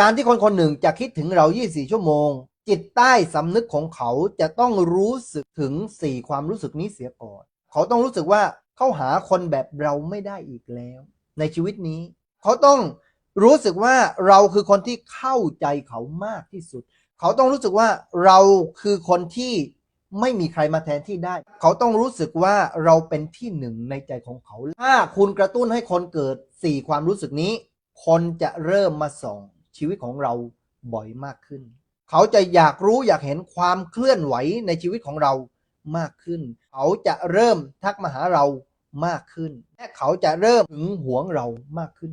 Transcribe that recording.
การที่คนคนหนึ่งจะคิดถึงเรา 24 ชั่วโมง จิตใต้สำนึกของเขาจะต้องรู้สึกถึง 4 ความรู้สึกนี้เสียก่อน เขาต้องรู้สึกว่าเขาหาคนแบบเราไม่ได้อีกแล้ว ในชีวิตนี้ เขาต้องรู้สึกว่าเราคือคนที่เข้าใจเขามากที่สุด เขาต้องรู้สึกว่าเราคือคนที่ไม่มีใครมาแทนที่ได้ เขาต้องรู้สึกว่าเราเป็นที่หนึ่งในใจของเขา ถ้าคุณกระตุ้นให้คนเกิด 4 ความรู้สึกนี้ คนจะเริ่มมาส่อง ชีวิตของเราบ่อยมากขึ้น เขาจะอยากรู้อยากเห็นความเคลื่อนไหวในชีวิตของเรามากขึ้น เขาจะเริ่มทักมาหาเรามากขึ้น และเขาจะเริ่มหึงหวงเรามากขึ้น